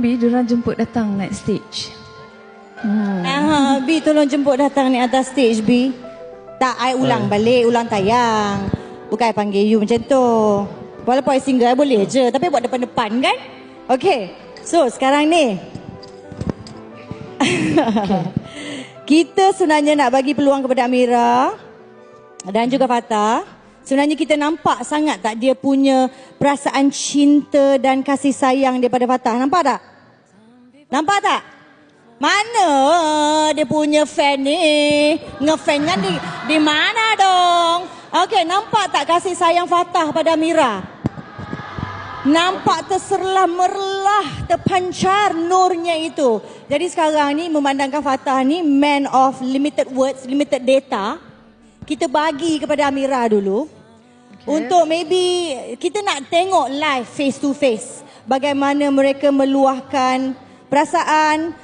Bi, diorang jemput datang naik stage. Hmm. Ah, B tolong jemput datang ni atas stage B. Tak, I ulang balik, ulang tayang. Bukan I panggil you macam tu. Walaupun I single, I boleh je. Tapi buat depan-depan kan? Okay. So, sekarang ni. kita sebenarnya nak bagi peluang kepada Amira dan juga Fatah. Sebenarnya kita nampak sangat tak dia punya perasaan cinta dan kasih sayang daripada Fatah. Nampak tak? Nampak tak? Mana dia punya fan ni? Ngefan kan di, di mana dong? Okey, nampak tak kasih sayang Fatah pada Mira? Nampak terserlah merlah, terpancar nurnya itu. Jadi sekarang ni memandangkan Fatah ni man of limited words, limited data. Kita bagi kepada Amira dulu. Okay. Untuk maybe kita nak tengok live face to face. Bagaimana mereka meluahkan perasaan,